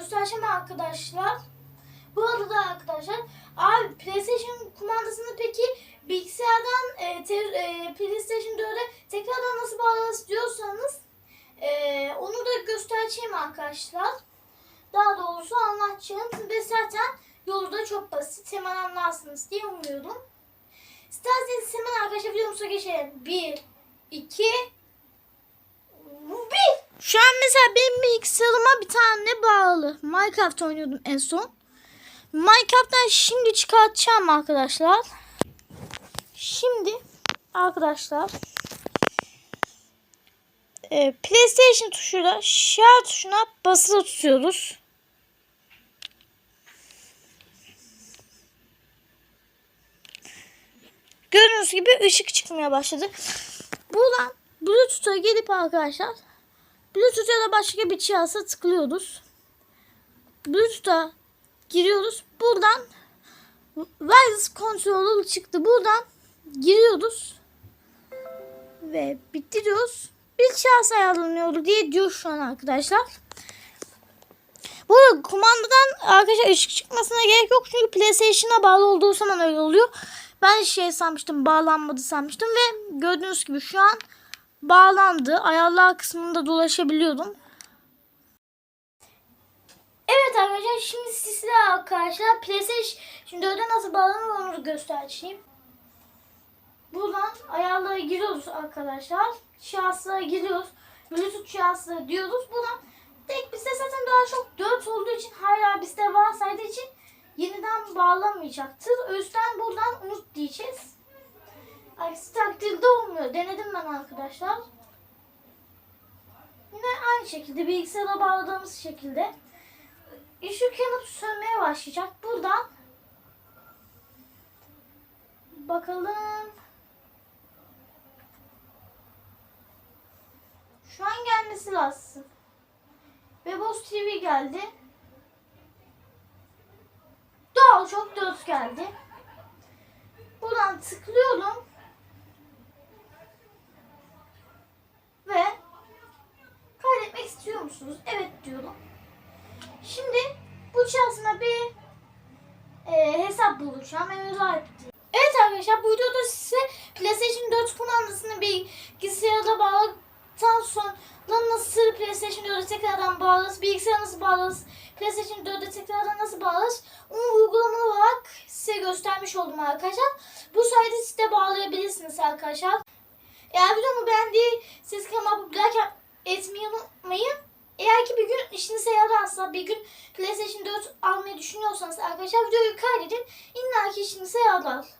göstereceğim arkadaşlar. Bu arada arkadaşlar abi PlayStation kumandasını peki bilgisayardan e, te, e, PlayStation 4'e tekrardan nasıl bağlarız diyorsanız e, onu da göstereceğim arkadaşlar. Daha doğrusu anlatacağım ve zaten yolu da çok basit. Hemen anlarsınız diye umuyorum. İsterseniz hemen arkadaşlar videomuza geçelim. 1, 2, 1. Şu an mesela benim bilgisayarıma bir tane bağlı. Minecraft oynuyordum en son. Minecraft'tan şimdi çıkartacağım arkadaşlar. Şimdi arkadaşlar e, PlayStation tuşuyla share tuşuna basılı tutuyoruz. Gördüğünüz gibi ışık çıkmaya başladı. Buradan Bluetooth'a gelip arkadaşlar Bluetooth'a da başka bir cihaza tıklıyoruz. Bluetooth'a giriyoruz. Buradan Wireless Controller çıktı. Buradan giriyoruz. Ve bitti diyoruz. Bir cihaz ayarlanıyordu diye diyor şu an arkadaşlar. Bu arada kumandadan arkadaşlar ışık çıkmasına gerek yok. Çünkü PlayStation'a bağlı olduğu zaman öyle oluyor. Ben şey sanmıştım bağlanmadı sanmıştım ve gördüğünüz gibi şu an bağlandı. Ayarlar kısmında dolaşabiliyordum. Evet arkadaşlar şimdi sizlere arkadaşlar PlayStation 4'e nasıl bağlanır onu göstereceğim. Buradan ayarlara giriyoruz arkadaşlar. Şahıslara giriyoruz. Bluetooth şahısları diyoruz. Buradan tek bizde zaten daha çok 4 olduğu için hala bizde varsaydığı için yeniden bağlamayacaktır. O yüzden buradan unut diyeceğiz. Aksi takdirde olmuyor. Denedim ben arkadaşlar. Yine aynı şekilde bilgisayara bağladığımız şekilde ışık yanıp sönmeye başlayacak. Buradan bakalım. Şu an gelmesi lazım. Bebos TV geldi. Doğal çok dört geldi. Buradan tıklıyorum. Musunuz? Evet diyorum. Şimdi bu içerisine bir e, hesap bulacağım. Evet diye. Evet arkadaşlar bu videoda size PlayStation 4 kumandasını bilgisayara bağladıktan sonra nasıl PlayStation 4'e tekrardan bağlarız, bilgisayara nasıl bağlarız, PlayStation 4'e tekrardan nasıl bağlarız onu uygulamalı olarak size göstermiş oldum arkadaşlar. Bu sayede siz de bağlayabilirsiniz arkadaşlar. Eğer videomu beğendiyseniz kanalıma like etmeyi unutmayın. Eğer ki bir gün işinize yararsa bir gün PlayStation 4 almayı düşünüyorsanız arkadaşlar videoyu kaydedin. İlla ki işinize yarar.